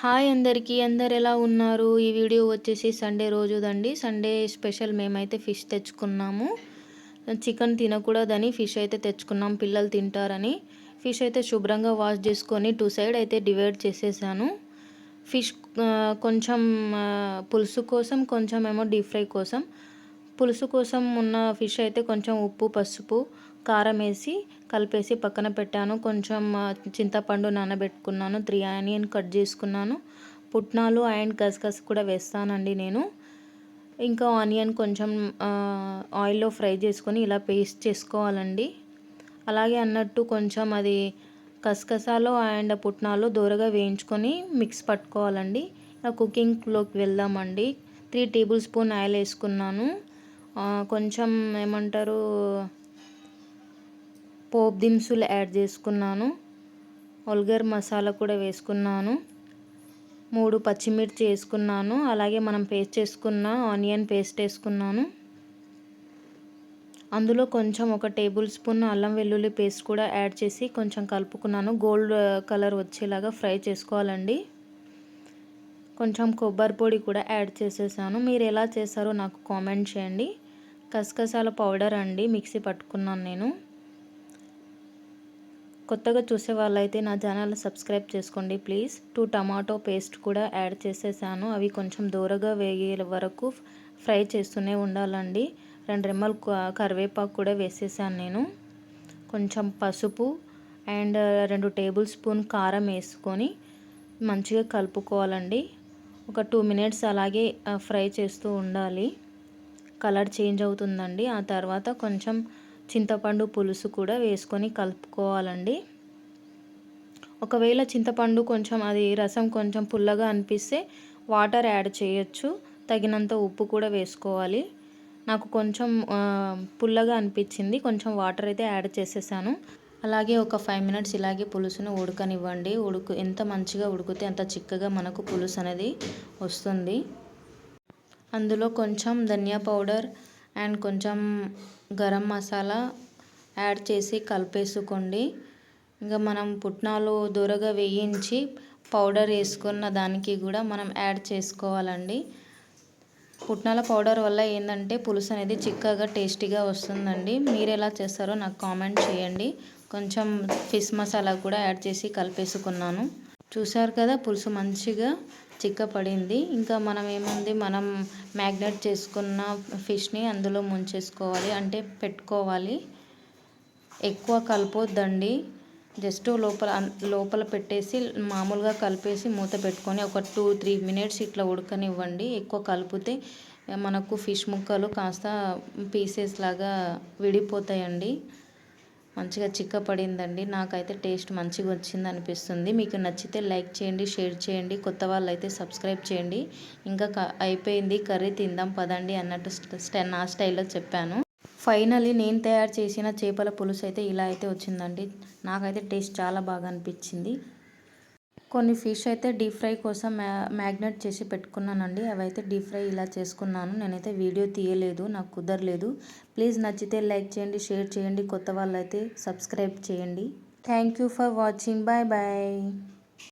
Hi అందరికీ అందరు ఎలా ఉన్నారు? ఈ వీడియో వచ్చేసి సండే రోజుదండి. సండే స్పెషల్ మేమైతే ఫిష్ తెచ్చుకున్నాము. చికెన్ తినకూడదని ఫిష్ అయితే తెచ్చుకున్నాం పిల్లలు తింటారని. ఫిష్ అయితే శుభ్రంగా వాష్ చేసుకొని టూ సైడ్ అయితే డివైడ్ చేసేసాను. ఫిష్ కొంచెం పులుసు కోసం కొంచెం ఏమో డీప్ ఫ్రై కోసం. పులుసు కోసం ఉన్న ఫిష్ అయితే కొంచెం ఉప్పు పసుపు కారం వేసి కలిపేసి పక్కన పెట్టాను. కొంచెం చింతపండు నానబెట్టుకున్నాను. త్రీ ఆనియన్ కట్ చేసుకున్నాను. పుట్నాలు అండ్ గసగస కూడా వేస్తానండి నేను. ఇంకా ఆనియన్ కొంచెం ఆయిల్లో ఫ్రై చేసుకొని ఇలా పేస్ట్ చేసుకోవాలండి. అలాగే అన్నట్టు కొంచెం అది కసకసాలు అండ్ పుట్నాలు దూరగా వేయించుకొని మిక్స్ పట్టుకోవాలండి. కుకింగ్లోకి వెళ్దామండి. త్రీ టేబుల్ స్పూన్ ఆయిల్ వేసుకున్నాను. కొంచెం ఏమంటారు పోప్ దినుసులు యాడ్ చేసుకున్నాను. ఒల్గర్ మసాలా కూడా వేసుకున్నాను. మూడు పచ్చిమిర్చి వేసుకున్నాను. అలాగే మనం పేస్ట్ చేసుకున్న ఆనియన్ పేస్ట్ వేసుకున్నాను. అందులో కొంచెం ఒక టేబుల్ స్పూన్ అల్లం వెల్లుల్లి పేస్ట్ కూడా యాడ్ చేసి కొంచెం కలుపుకున్నాను. గోల్డ్ కలర్ వచ్చేలాగా ఫ్రై చేసుకోవాలండి. కొంచెం కొబ్బరి పొడి కూడా యాడ్ చేసేసాను. మీరు ఎలా చేస్తారో నాకు కామెంట్ చేయండి. కసకసాల పౌడర్ అండి. మిక్సీ పట్టుకున్నాను నేను. కొత్తగా చూసే వాళ్ళైతే నా ఛానల్ సబ్స్క్రైబ్ చేసుకోండి ప్లీజ్. టూ టమాటో పేస్ట్ కూడా యాడ్ చేసేసాను. అవి కొంచెం దూరగా వేగే వరకు ఫ్రై చేస్తూనే ఉండాలండి. రెండు రెమ్మలు కరివేపాకు కూడా వేసేసాను నేను. కొంచెం పసుపు అండ్ రెండు టేబుల్ స్పూన్ కారం వేసుకొని మంచిగా కలుపుకోవాలండి. ఒక టూ మినిట్స్ అలాగే ఫ్రై చేస్తూ ఉండాలి. కలర్ చేంజ్ అవుతుందండి. ఆ తర్వాత కొంచెం చింతపండు పులుసు కూడా వేసుకొని కలుపుకోవాలండి. ఒకవేళ చింతపండు కొంచెం అది రసం కొంచెం పుల్లగా అనిపిస్తే వాటర్ యాడ్ చేయొచ్చు. తగినంత ఉప్పు కూడా వేసుకోవాలి. నాకు కొంచెం పుల్లగా అనిపించింది. కొంచెం వాటర్ అయితే యాడ్ చేసేసాను. అలాగే ఒక ఫైవ్ మినిట్స్ ఇలాగే పులుసును ఉడకనివ్వండి. ఉడుకు ఎంత మంచిగా ఉడికితే అంత చిక్కగా మనకు పులుసు అనేది వస్తుంది. అందులో కొంచెం ధనియా పౌడర్ అండ్ కొంచెం గరం మసాలా యాడ్ చేసి కలిపేసుకోండి. ఇంకా మనం పుట్నాలు దూరగా వేయించి పౌడర్ వేసుకున్న దానికి కూడా మనం యాడ్ చేసుకోవాలండి. పుట్నాల పౌడర్ వల్ల ఏంటంటే పులుసు అనేది చిక్కగా టేస్టీగా వస్తుందండి. మీరు ఎలా చేస్తారో నాకు కామెంట్ చేయండి. కొంచెం ఫిష్ మసాలా కూడా యాడ్ చేసి కలిపేసుకున్నాను. చూసారు కదా పులుసు మంచిగా చిక్కపడింది. ఇంకా మనం ఏముంది? మనం మ్యాగ్నెట్ చేసుకున్న ఫిష్ని అందులో ముంచేసుకోవాలి. అంటే పెట్టుకోవాలి. ఎక్కువ కలపొద్దండి. జస్ట్ లోపల లోపల పెట్టేసి మామూలుగా కలిపేసి మూత పెట్టుకొని ఒక టూ త్రీ మినిట్స్ ఇట్లా ఉడకనివ్వండి. ఎక్కువ కలిపితే మనకు ఫిష్ ముక్కలు కాస్త పీసెస్ లాగా విడిపోతాయండి. మంచిగా చిక్కపడిందండి. నాకైతే టేస్ట్ మంచిగా వచ్చింది అనిపిస్తుంది మీకు నచ్చితే లైక్ చేయండి షేర్ చేయండి కొత్త వాళ్ళు అయితే సబ్స్క్రైబ్ చేయండి. ఇంకా అయిపోయింది కర్రీ తిందాం పదండి అన్నట్టు నా స్టైల్లో చెప్పాను. ఫైనలీ నేను తయారు చేసిన చేపల పులుసు అయితే ఇలా అయితే వచ్చిందండి. నాకైతే టేస్ట్ చాలా బాగా అనిపించింది. కొన్ని ఫిష్ అయితే డీప్ ఫ్రై కోసం మ్యా మ్యాగ్నెట్ చేసి పెట్టుకున్నానండి. అవైతే డీప్ ఫ్రై ఇలా చేసుకున్నాను. నేనైతే వీడియో తీయలేదు నాకు కుదరలేదు. ప్లీజ్ నచ్చితే లైక్ చేయండి షేర్ చేయండి. కొత్త వాళ్ళైతే సబ్స్క్రైబ్ చేయండి. Thank you for watching. Bye bye.